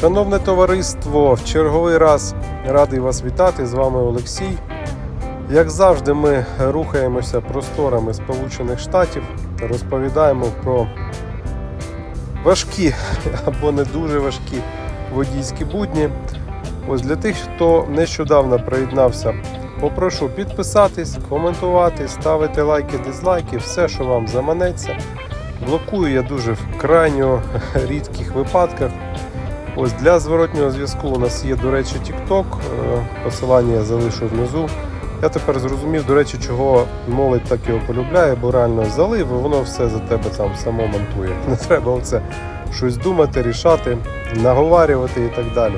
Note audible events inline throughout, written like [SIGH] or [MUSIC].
Шановне товариство, в черговий раз радий вас вітати. З вами Олексій. Як завжди, ми рухаємося просторами Сполучених Штатів, розповідаємо про важкі або не дуже важкі водійські будні. Ось для тих, хто нещодавно приєднався, попрошу підписатись, коментувати, ставити лайки, дизлайки, все, що вам заманеться. Блокую я дуже в крайньо [LAUGHS] рідких випадках. Ось для зворотнього зв'язку у нас є, до речі, TikTok. Е, Посилання я залишу внизу. Я тепер зрозумів, до речі, чого молодь так його полюбляє, бо реально залив, і воно все за тебе там само монтує. [LAUGHS] Не треба оце щось думати, рішати, наговарювати і так далі.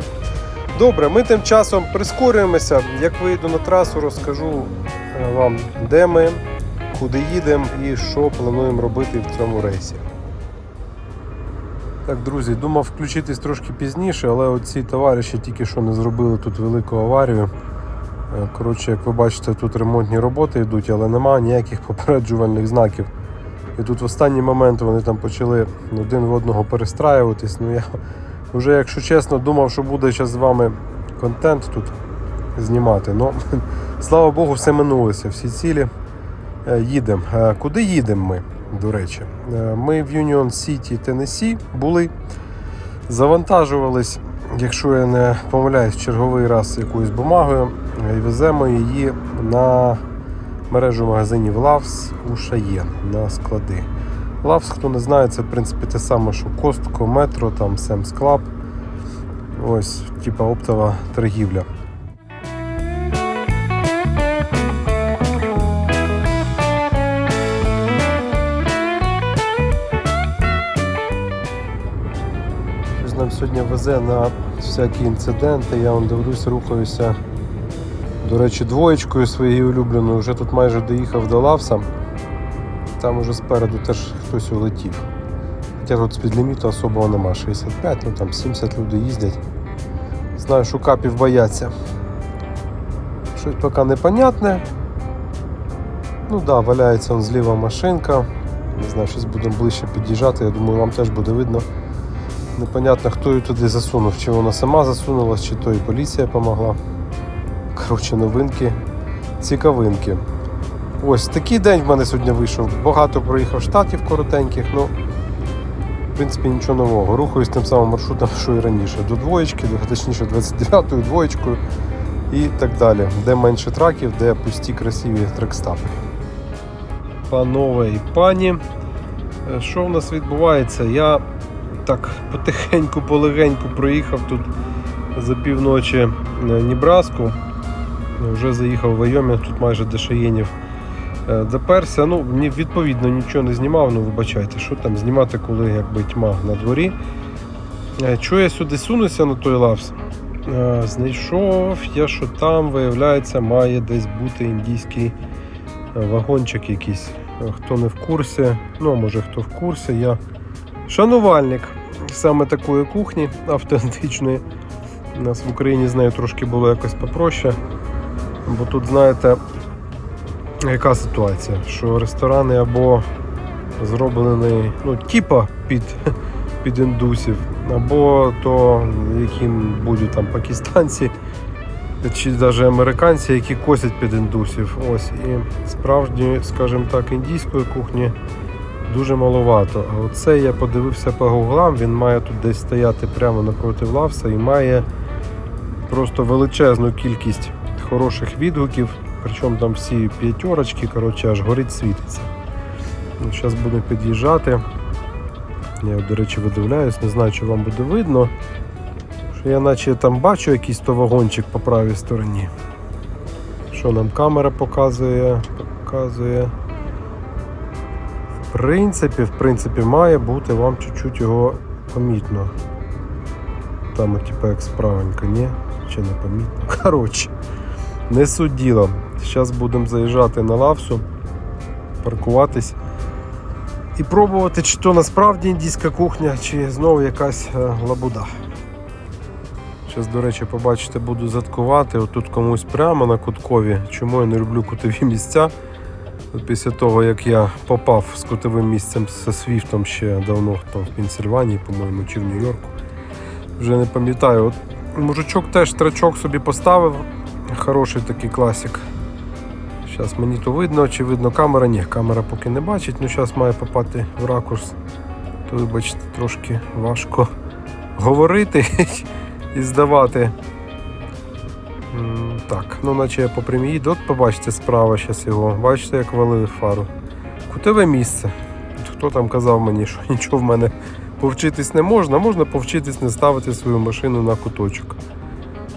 Добре, ми тим часом прискорюємося. Як вийду на трасу, розкажу е, вам, де ми, куди їдемо і що плануємо робити в цьому рейсі. Так, друзі, думав включитись трошки пізніше, але оці товариші тільки що не зробили тут велику аварію. Е, Коротше, як ви бачите, тут ремонтні роботи йдуть, але немає ніяких попереджувальних знаків. І тут в останній момент вони там почали один в одного перестраюватись. Ну я вже, якщо чесно, думав, що буде зараз з вами контент тут знімати. Ну, [LAUGHS] слава Богу, все минулося, всі цілі. Е, Їдемо. Е, Куди їдемо ми, до речі? Е, Ми в Union City, Теннессі були. Завантажувались, якщо я не помиляюсь, черговий раз якоюсь бумагою і веземо її на мережу магазинів Loves у Шаєн на склади. Loves, хто не знає, це в принципі те саме, що Костко, Метро, там Sam's Club. Ось, типа оптова торгівля. Нам сьогодні везе на всякі інциденти. Я вам дивлюсь, рухаюся. До речі, двоєчкою своєю улюбленою вже тут майже доїхав до Лавса. Там уже спереду теж хтось улетів. Хоча тут спідліміту особого нема. 65, ну там 70 люди їздять. Знаю, що капів бояться. Щось поки непонятне. Ну да, валяється он зліва машинка. Не знаю, щось будемо ближче під'їжджати. Я думаю, вам теж буде видно. Непонятно, хто її туди засунув, чи вона сама засунулась, чи то і поліція допомогла. Коротше, новинки, цікавинки. Ось такий день в мене сьогодні вийшов. Багато проїхав штатів коротеньких, ну в принципі нічого нового. Рухаюсь тим самим маршрутом, що і раніше. До двоєчки, точніше 29-ю, двоєчкою і так далі. Де менше траків, де пусті красиві трекстапи. Панове і пані, е, що в нас відбувається? Я так потихеньку, полегеньку проїхав тут за півночі на Нібраску. Вже заїхав в Вайомінг, тут майже до Шаєнів е, доперся. Ну, відповідно нічого не знімав, ну вибачайте, що там знімати, коли якби тьма на дворі. Е, Чого я сюди сунуся на той лавс? Е, Знайшов я, що там, виявляється, має десь бути індійський е, вагончик якийсь. Е, Хто не в курсі, ну може хто в курсі, я шанувальник саме такої кухні автентичної. У нас в Україні з нею трошки було якось попроще. Бо тут, знаєте, яка ситуація? Що ресторани або зроблені, ну, типа під, [LAUGHS] під індусів, або то які будуть там пакистанці, чи навіть американці, які косять під індусів. Ось. І справжньої, скажімо так, індійської кухні дуже маловато. А оце я подивився по гуглам, він має тут десь стояти прямо напроти Лавса і має просто величезну кількість хороших відгуків. Причому там всі п'ятерочки, коротше, аж горить світиться. Зараз буду під'їжджати. Я, до речі, видивляюсь, не знаю, чи вам буде видно. Що я наче там бачу якийсь то вагончик по правій стороні. Що нам камера показує? Показує. В принципі, в принципі, має бути вам чуть-чуть його помітно. Там, типу, як справенько, ні? Чи не помітно? [LAUGHS] Коротше, не суть діла. Зараз будемо заїжджати на лавсу, паркуватись і пробувати, чи то насправді індійська кухня, чи знову якась е, лабуда. Зараз, до речі, побачите, буду заткувати. Отут комусь прямо на куткові. Чому я не люблю кутові місця? Після того, як я попав з кутовим місцем зі Свіфтом ще давно там в Пенсильванії, по-моєму, чи в Нью-Йорку. Вже не пам'ятаю. Мужичок теж трачок собі поставив. Хороший такий класик. Зараз мені то видно, чи видно камера. Ні, камера поки не бачить, ну зараз має попати в ракурс. То вибачте, трошки важко [LAUGHS] говорити [LAUGHS] і здавати. Так, ну наче я по прямій їду. От побачите справа зараз його. Бачите, як валили фару. Кутове місце. Хто там казав мені, що [LAUGHS] нічого в мене повчитись не можна, можна повчитись не ставити свою машину на куточок.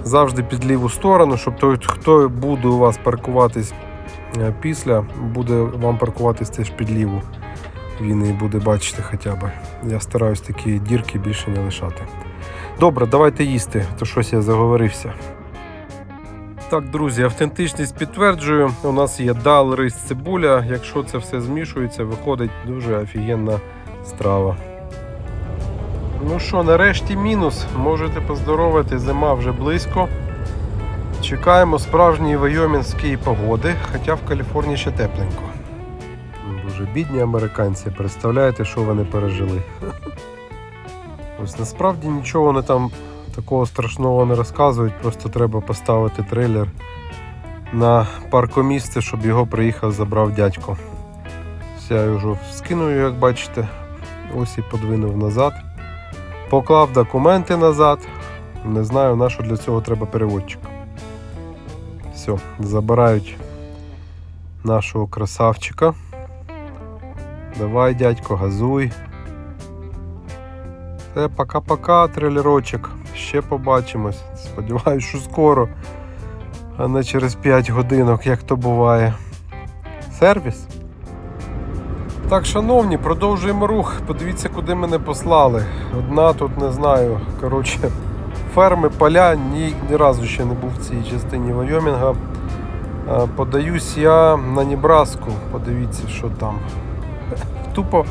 Завжди під ліву сторону, щоб той, хто буде у вас паркуватись після, буде вам паркуватись теж під ліву. Він і буде бачити хоча б. Я стараюсь такі дірки більше не лишати. Добре, давайте їсти, то щось я заговорився. Так, друзі, автентичність підтверджую. У нас є дал, рис, цибуля. Якщо це все змішується, виходить дуже офігенна страва. Ну що, нарешті мінус. Можете поздоровати, зима вже близько. Чекаємо справжньої вайомінської погоди, хоча в Каліфорнії ще тепленько. Боже, бідні американці, представляєте, що вони пережили. [LAUGHS] Ось насправді нічого вони там такого страшного не розказують, просто треба поставити трейлер на паркомісце, щоб його приїхав, забрав дядько. Я його скинув, як бачите, ось і подвинув назад. Поклав документи назад. Не знаю, на що для цього треба переводчик. Все, забирають нашого красавчика. Давай, дядько, газуй. Все, пока-пока, трейлерочок. Ще побачимось. Сподіваюсь, що скоро, а не через 5 годинок, як то буває. Сервіс. Так, шановні, продовжуємо рух. Подивіться, куди мене послали. Одна тут не знаю. Коротше, ферми, поля, ні, ні разу ще не був в цій частині Вайомінга. Е, Подаюсь я на Нібраску. Подивіться, що там. [LAUGHS] Тупо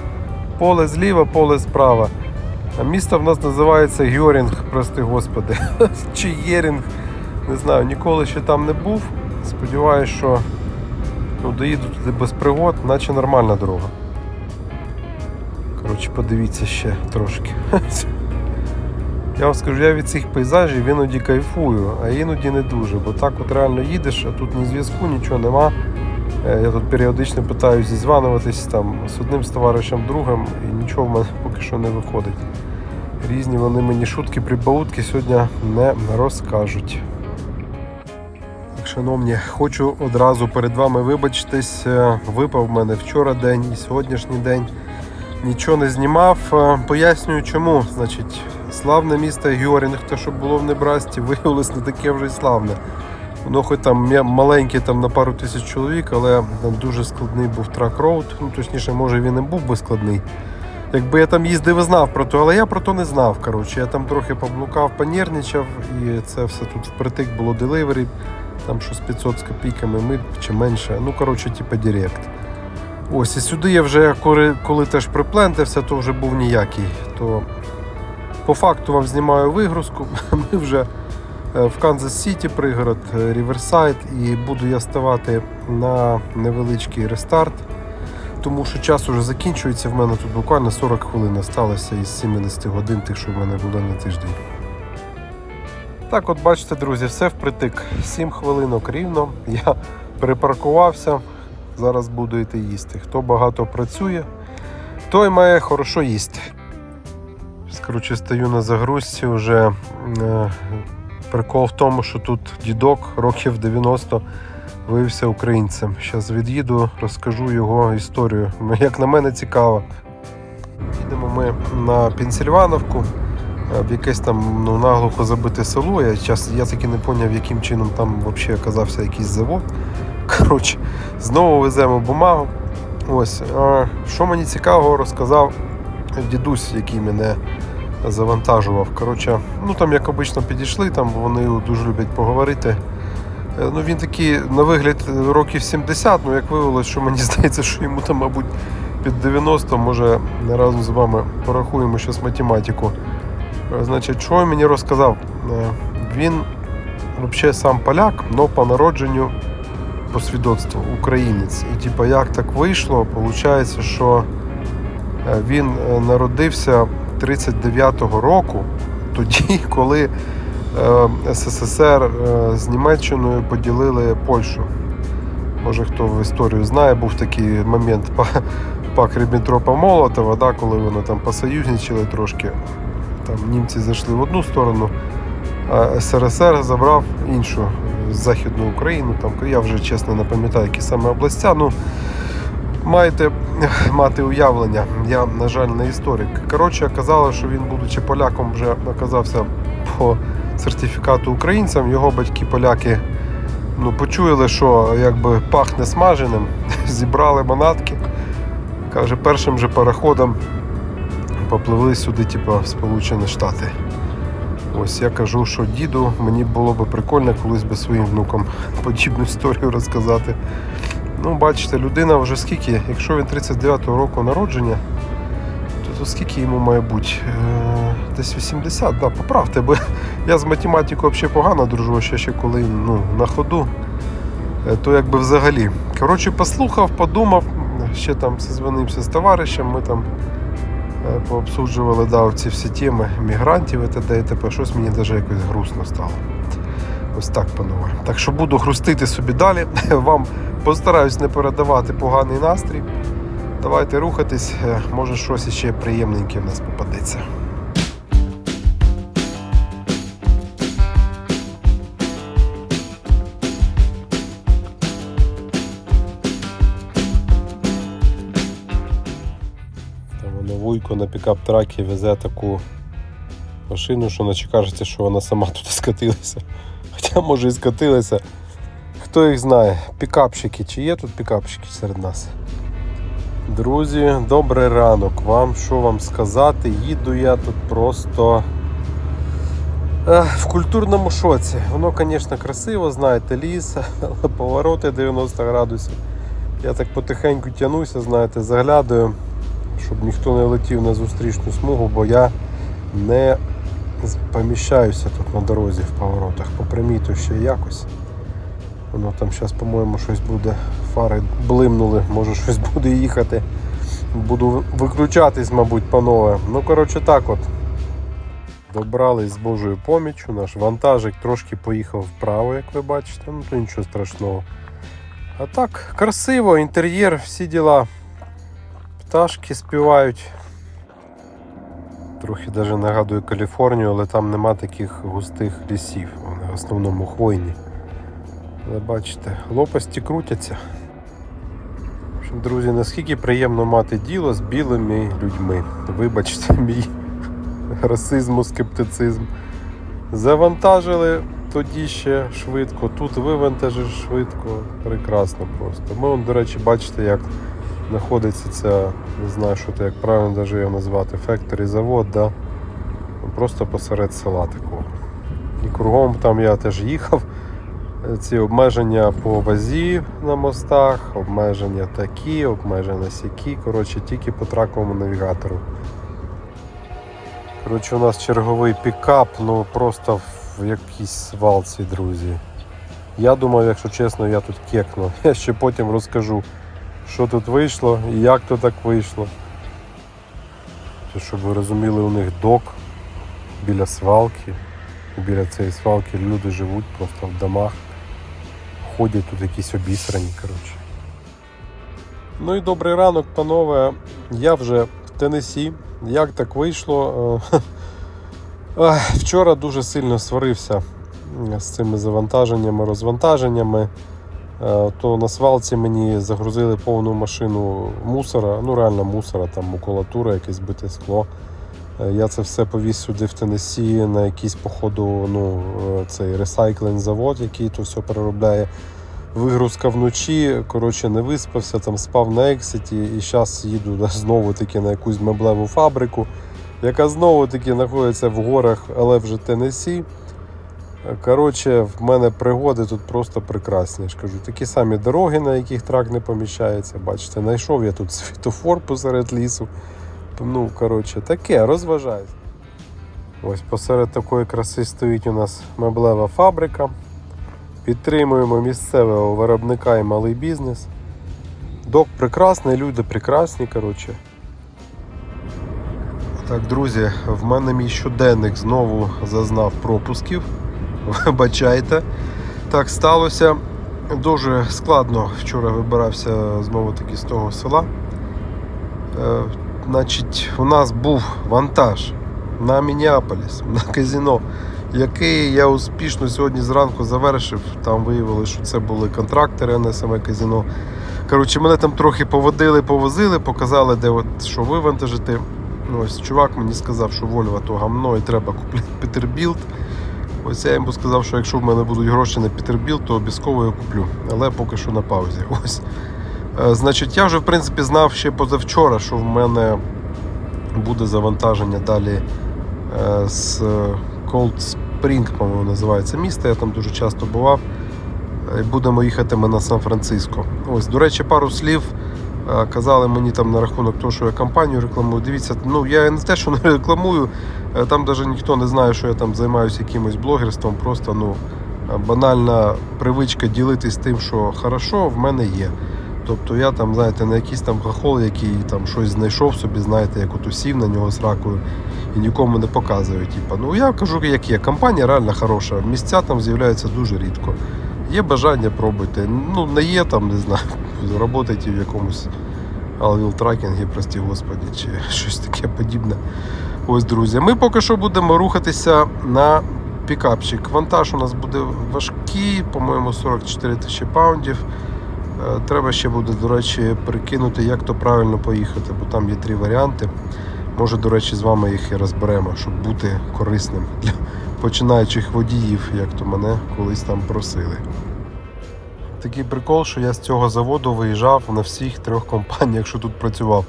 поле зліва, поле справа. Місто в нас називається Гьорінг, прости господи. [LAUGHS] Чи Єрінг. Не знаю, ніколи ще там не був. Сподіваюсь, що ну, доїду туди без пригод, наче нормальна дорога. Коротше, подивіться ще трошки. [LAUGHS] Я вам скажу, я від цих пейзажів іноді кайфую, а іноді не дуже, бо так от реально їдеш, а тут ні зв'язку, нічого нема. Е, Я тут періодично питаюся зізванюватись там з одним з товаришем другом, і нічого в мене [LAUGHS] поки що не виходить. Різні вони мені шутки, прибаутки сьогодні не розкажуть. Так, шановні, хочу одразу перед вами вибачитись. Е, Випав в мене вчора день і сьогоднішній день. Нічого не знімав. Е, Пояснюю чому. Значить, славне місто Георінг, те, що було в Небрасті, [LAUGHS] виявилось не таке вже й славне. Воно хоч там маленьке там на пару тисяч чоловік, але там дуже складний був трак роуд. Ну, точніше, може він і був би складний. Якби я там їздив і знав про то, але я про то не знав. Коротше, я там трохи поблукав, понервничав, і це все тут впритик було деливері, там щось 500 з копійками миль чи менше. Ну, коротше, типа Директ. Ось, і сюди я вже коли, коли теж приплентався, то вже був ніякий. То по факту вам знімаю вигрузку. [LAUGHS] Ми вже е, в Канзас Сіті, пригород Ріверсайд, і буду я ставати на невеличкий рестарт, тому що час уже закінчується. В мене тут буквально 40 хвилин залишилося із 70 годин, тих, що в мене було на тиждень. Так, от бачите, друзі, все впритик. 7 хвилинок рівно. [LAUGHS] Я перепаркувався. Зараз буду йти їсти. Хто багато працює, той має хорошо їсти. Коротше, стою на загрузці вже. Е, прикол в тому, що тут дідок років 90 виявився українцем. Зараз від'їду, розкажу його історію. Ну, Як на мене цікаво. Їдемо ми на Пенсільвановку, е, в якесь там ну, наглухо забите село. Я, час, я таки не зрозумів, яким чином там взагалі оказався якийсь завод. [LAUGHS] Коротше, знову веземо бумагу. Ось, а, що мені цікавого розказав дідусь, який мене завантажував. Коротше, ну там, як обично, підійшли, там вони дуже люблять поговорити. Е, Ну, він такий, на вигляд, років 70, ну як виявилось, що мені [LAUGHS] здається, що йому там, мабуть, під 90, може, разом з вами порахуємо щось математику. Е, Значить, що він мені розказав? Е, Він взагалі сам поляк, але по народженню по свідоцтву українець. І типа, як так вийшло, виходить, що він е, народився 39-го року, тоді, [LAUGHS] коли е, СССР е, з Німеччиною поділили Польщу. Може хто в історію знає, був такий момент [LAUGHS] пак Ріббентропа Молотова, да, коли вони там посоюзничали трошки. Там німці зайшли в одну сторону, а СРСР забрав іншу Західну Україну. Там, я вже чесно не пам'ятаю, які саме областя. Ну, маєте мати уявлення. Я, на жаль, не історик. Коротше, казали, що він, будучи поляком, вже оказався по сертифікату українцем. Його батьки поляки ну, почули, що якби пахне смаженим, [LAUGHS] зібрали манатки. Каже, першим же пароходом попливли сюди, типу, в Сполучені Штати. Ось я кажу, що діду, мені було б прикольно колись би своїм внукам [LAUGHS] подібну історію розказати. Ну, бачите, людина вже скільки, якщо він 39-го року народження, то, то скільки йому має бути? Е, десь 80, да, поправте, бо [LAUGHS] я з математикою взагалі погано дружу, ще, ще коли ну, на ходу, е, то якби взагалі. Коротше, послухав, подумав, ще там созвонився з товаришем, ми там е, пообсуджували да, ці всі теми мігрантів і т.д. і т.п. Щось мені навіть якось грустно стало. Ось так, панове. Так що буду хрустити собі далі. [LAUGHS] Вам постараюсь не передавати поганий настрій. Давайте рухатись, е, може щось іще приємненьке в нас попадеться. Вуйко на пікап-тракі везе таку машину, що наче кажеться, що вона сама [LAUGHS] тут скатилася. Хоча може і скатилася. Хто їх знає? Пікапщики. Чи є тут пікапщики серед нас? Друзі, добрий ранок. Вам що вам сказати? Їду я тут просто в культурному шоці. Воно, звісно, красиво, знаєте, ліс, [LAUGHS] але повороти 90 градусів. Я так потихеньку тянуся, знаєте, заглядаю, щоб ніхто не летів на зустрічну смугу, бо я не поміщаюся тут на дорозі в поворотах. По прямій то ще якось. Воно там зараз, по-моєму, щось буде. Фари блимнули, може щось [LAUGHS] буде їхати. Буду виключатись, мабуть, панове. Ну, коротше, так от. Добрались з Божою поміччю. Наш вантажик трошки поїхав вправо, як ви бачите, ну то нічого страшного. А так, красиво, інтер'єр, всі діла. Пташки співають. Трохи навіть нагадує Каліфорнію, але там нема таких густих лісів. Вони в основному хвойні. Але бачите, лопасті крутяться. В общем, друзі, наскільки приємно мати діло з білими людьми. Вибачте мій [LAUGHS] расизм, скептицизм. Завантажили тоді ще швидко, тут вивантажиш швидко, прекрасно просто. Ми, до речі, бачите, як знаходиться ця, не знаю, що це, як правильно даже його назвати, фекторі завод, да? просто посеред села такого. І кругом там я теж їхав. Ці обмеження по вазі на мостах, обмеження такі, обмеження сякі. Коротше, тільки по траковому навігатору. Коротше, у нас черговий пікап, ну просто в якійсь свалці, друзі. Я думав, якщо чесно, я тут кекну. [LAUGHS] Я ще потім розкажу, що тут вийшло і як то так вийшло. То, щоб ви розуміли, у них док біля свалки. Біля цієї свалки люди живуть просто в домах. Ходять тут якісь обісрані, коротше. Ну і добрий ранок, панове. Я вже в Теннессі. Як так вийшло? Е, [LAUGHS] Вчора дуже сильно сварився з цими завантаженнями, розвантаженнями. Е, То на свалці мені загрузили повну машину мусора, ну реально мусора, там макулатура, якесь бите скло. Е, Я це все повіз сюди в Теннессі на якийсь, походу, ну, е, цей ресайклинг завод, який то все переробляє. Вигрузка вночі, коротше, не виспався, там спав на екситі і зараз їду да, [LAUGHS] знову таки на якусь меблеву фабрику, яка знову таки знаходиться в горах, але вже Теннессі. Коротше, в мене пригоди тут просто прекрасні. Я ж кажу, такі самі дороги, на яких трак не поміщається. Бачите, знайшов я тут [LAUGHS] світофор посеред лісу. Ну, коротше, таке, розважаюсь. Ось посеред такої краси стоїть у нас меблева фабрика. Підтримуємо місцевого виробника і малий бізнес. Док прекрасний, люди прекрасні, коротше. Так, друзі, в мене мій щоденник знову зазнав пропусків. [LAUGHS] Вибачайте. Так сталося. Дуже складно вчора вибирався знову таки з того села. Е, значить, у нас був вантаж на Мініаполіс, на казіно, який я успішно сьогодні зранку завершив. Там виявилося, що це були контрактори, а не саме казіно. Коротше, мене там трохи поводили, повозили, показали, де от, що вивантажити. Ось чувак мені сказав, що Вольво то гамно і треба купляти Петербілд. Ось я йому сказав, що якщо в мене будуть гроші на Петербілд, то обов'язково я куплю. Але поки що на паузі. [LAUGHS] Ось. Е, Значить, я вже в принципі знав ще позавчора, що в мене буде завантаження далі е, з Cold Spring, по-моєму, називається місто. Я там дуже часто бував. Е, Будемо їхати ми на Сан-Франциско. Ось, до речі, пару слів. Е, Казали мені там на рахунок того, що я компанію рекламую. Дивіться, ну я не те, що не рекламую, е, там навіть ніхто не знає, що я там займаюся якимось блогерством. Просто ну, е, банальна привичка ділитись тим, що хорошо, в мене є. Тобто я там, знаєте, не якийсь там хохол, який там щось знайшов собі, знаєте, як от усів на нього з ракою і нікому не показує. Типа, ну я кажу, як є. Компанія реально хороша. Місця там з'являються дуже рідко. Є бажання пробуйте. Ну, не є там, не знаю, роботайте в якомусь Alvil тракінгі, прості господі, чи щось таке подібне. Ось, друзі. Ми поки що будемо рухатися на пікапчик. Вантаж у нас буде важкий, по-моєму, 44 тисячі паундів. Е, Треба ще буде, до речі, прикинути, як то правильно поїхати, бо там є три варіанти. Може, до речі, з вами їх і розберемо, щоб бути корисним для починаючих водіїв, як то мене колись там просили. Такий прикол, що я з цього заводу виїжджав на всіх трьох компаніях, що тут працював.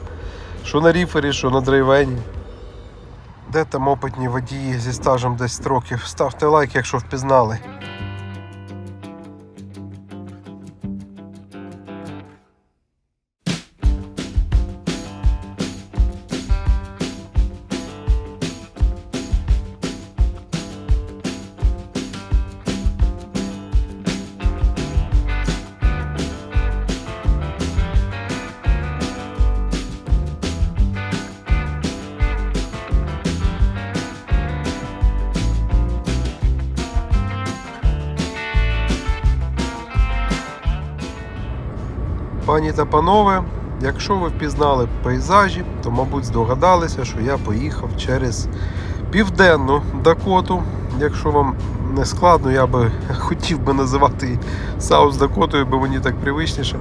Що на ріфері, що на драйвені. Де там опитні водії зі стажем 10 років? Ставте лайк, якщо впізнали. Пані та панове, якщо ви впізнали пейзажі, то, мабуть, здогадалися, що я поїхав через південну Дакоту. Якщо вам не складно, я би [LAUGHS] хотів би називати Саус Дакотою, бо мені так привичніше.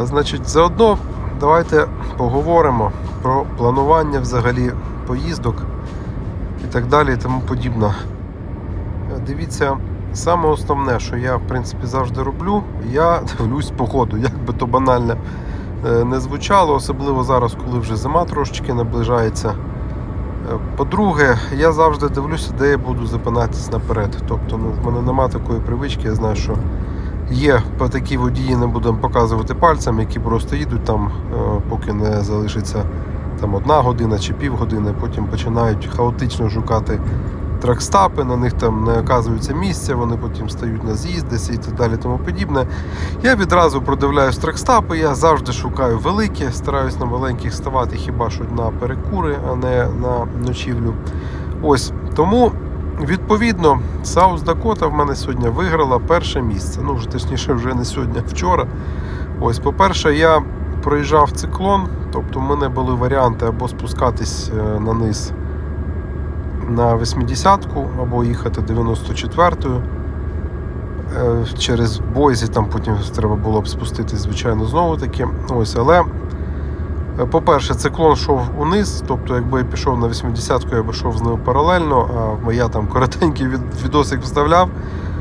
Е, Значить, заодно давайте поговоримо про планування взагалі поїздок і так далі і тому подібне. Е, Дивіться, саме основне, що я в принципі завжди роблю, я [LAUGHS] дивлюсь по ходу, як би то банально е, не звучало, особливо зараз, коли вже зима трошечки наближається. Е, По-друге, я завжди дивлюся, де я буду зупинатись наперед. Тобто ну, в мене нема такої привички, я знаю, що є такі водії, не будемо показувати пальцем, які просто їдуть там, е, поки не залишиться там одна година чи півгодини, потім починають хаотично шукати тракстапи, на них там не оказується місця, вони потім стають на з'їзд і так далі тому подібне. Я відразу продивляюсь тракстапи, я завжди шукаю великі, стараюсь на маленьких ставати хіба що на перекури, а не на ночівлю. Ось тому. Відповідно, Саус Дакота в мене сьогодні виграла перше місце. Ну, вже точніше, вже не сьогодні, а вчора. Ось, по-перше, я проїжджав циклон, тобто в мене були варіанти або спускатись е, на низ на 80-ку, або їхати 94-ю. Е, Через Бойзі там потім треба було б спуститись, звичайно, знову таки. Ось, але, е, по-перше, циклон йшов униз, тобто, якби я пішов на 80-ку, я б йшов з ним паралельно, а я там коротенький відосик вставляв,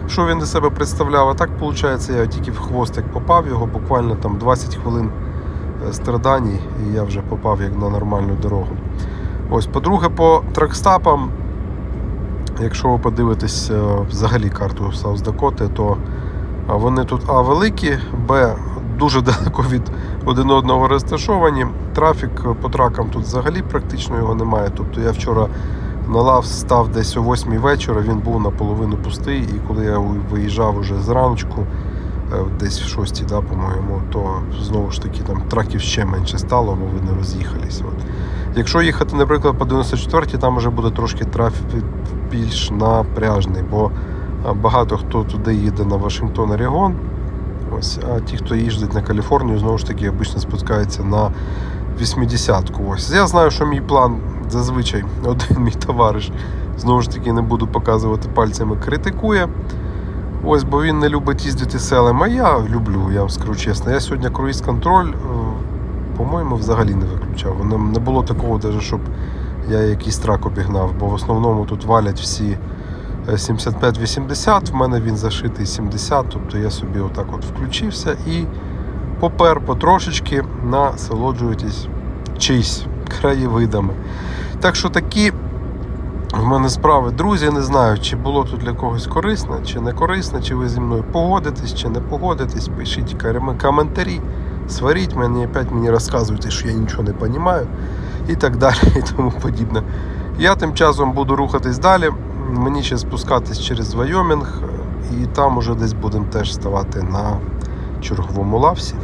що він із себе представляв. А так, виходить, я тільки в хвостик попав його, буквально там 20 хвилин е, страдань, і я вже попав як на нормальну дорогу. Ось, по-друге, по тракстапам, якщо ви подивитесь е, взагалі карту Саус Дакоти, то вони тут А великі, Б дуже [LAUGHS] далеко від один одного розташовані. Трафік по тракам тут взагалі практично його немає. Тобто я вчора На лав став десь о 8 вечора, він був наполовину пустий, і коли я виїжджав уже зраночку, е, десь в 6, да, по-моєму, то знову ж таки там траків ще менше стало, бо вони роз'їхались. От. Якщо їхати, наприклад, по 94-й, там вже буде трошки трафік більш напряжний, бо е, багато хто туди їде на Вашингтон Орегон. Ось, а ті, хто їздить на Каліфорнію, знову ж таки, обично спускаються на 80-ку. Ось. Я знаю, що мій план зазвичай [LAUGHS] один мій товариш, знову ж таки, не буду показувати пальцями, критикує. Ось, бо він не любить їздити селем, а я люблю, я вам скажу чесно. Я сьогодні круїз контроль, по-моєму, взагалі не виключав. Не, було такого, навіть, щоб я якийсь трак обігнав, бо в основному тут валять всі е, 75-80, в мене він зашитий 70, тобто я собі отак от включився і попер потрошечки насолоджуєтесь чийсь краєвидами. Так що такі в мене справи, друзі, не знаю, чи було тут для когось корисно, чи не корисно, чи ви зі мною погодитесь, чи не погодитесь. Пишіть коментарі, сваріть мені, опять мені розказуйте, що я нічого не розумію і так далі, і тому подібне. Я тим часом буду рухатись далі. Мені ще спускатись через Вайомінг, і там уже десь будемо теж ставати на черговому лавсі.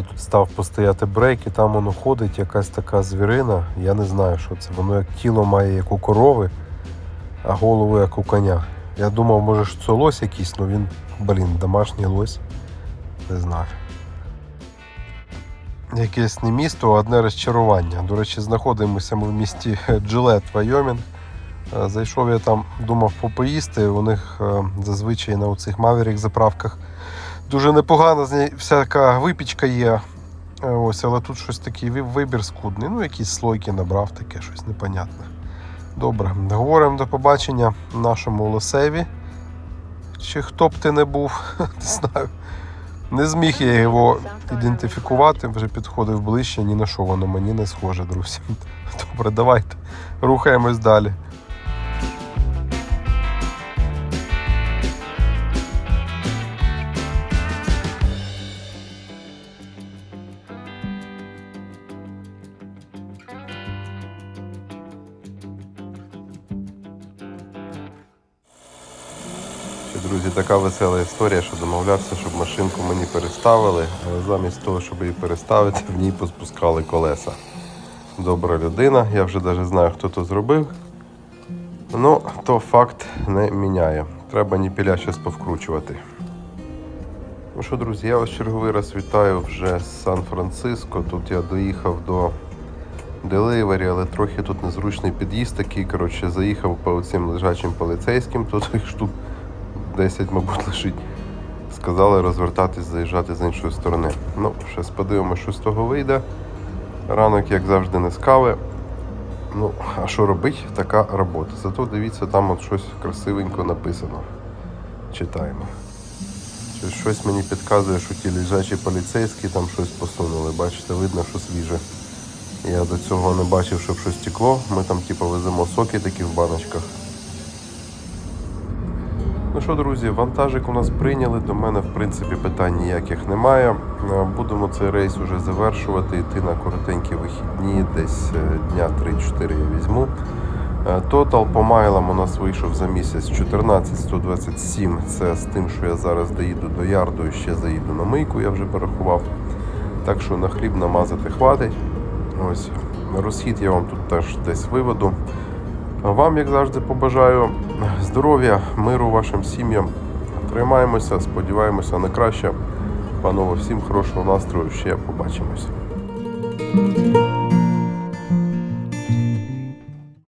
Я тут став постояти брейк, і там воно ходить, якась така звірина. Я не знаю, що це. Воно як тіло має, як у корови, а голову як у коня. Я думав, може ж це лось якийсь, але він, блін, домашній лось. Не знаю. Якесь не місто, а одне розчарування. До речі, знаходимося ми в місті Джилет, Вайомінг. Е, Зайшов я там, думав попоїсти. У них е, зазвичай на оцих маверік заправках дуже непогана всяка випічка є. Е, Ось, але тут щось такий вибір скудний. Ну, якісь слойки набрав, таке щось непонятне. Добре, говоримо до побачення нашому лосеві. Чи хто б ти не був, [LAUGHS] не знаю. Не зміг я його ідентифікувати, вже підходив ближче, ні на що воно мені не схоже, друзі. [LAUGHS] Добре, давайте рухаємось далі. Така весела історія, що домовлявся, щоб машинку мені переставили, але замість того, щоб її переставити, в ній поспускали колеса. Добра людина, я вже навіть знаю, хто то зробив. Ну, то факт не міняє. Треба ніпіля щось повкручувати. Ну що, друзі, я вас черговий раз вітаю вже з Сан-Франциско. Тут я доїхав до Деливері, але трохи тут незручний під'їзд такий. Коротше, заїхав по цим лежачим поліцейським, тут їх штук 10, мабуть, лежить. Сказали розвертатись, заїжджати з іншої сторони. Ну, щось подивимося, що з того вийде. Ранок, як завжди, не з кави. Ну, а що робить, така робота. Зато дивіться, там от щось красивенько написано. Читаємо. Щось- мені підказує, що ті лежачі поліцейські там щось посунули. Бачите, видно, що свіже. Я до цього не бачив, щоб щось текло. Ми там типу веземо соки такі в баночках. Ну що, друзі, вантажик у нас прийняли. До мене, в принципі, питань ніяких немає. Е, Будемо цей рейс уже завершувати, йти на коротенькі вихідні, десь е, дня 3-4 я візьму. Е, Тотал по майлам у нас вийшов за місяць 14127. Це з тим, що я зараз доїду до ярду і ще заїду на мийку, я вже порахував. Так що на хліб намазати хватить. Ось розхід я вам тут теж десь виведу. Вам, як завжди, побажаю здоров'я, миру вашим сім'ям. Тримаємося, сподіваємося на краще. Панове, всім хорошого настрою. Ще побачимось.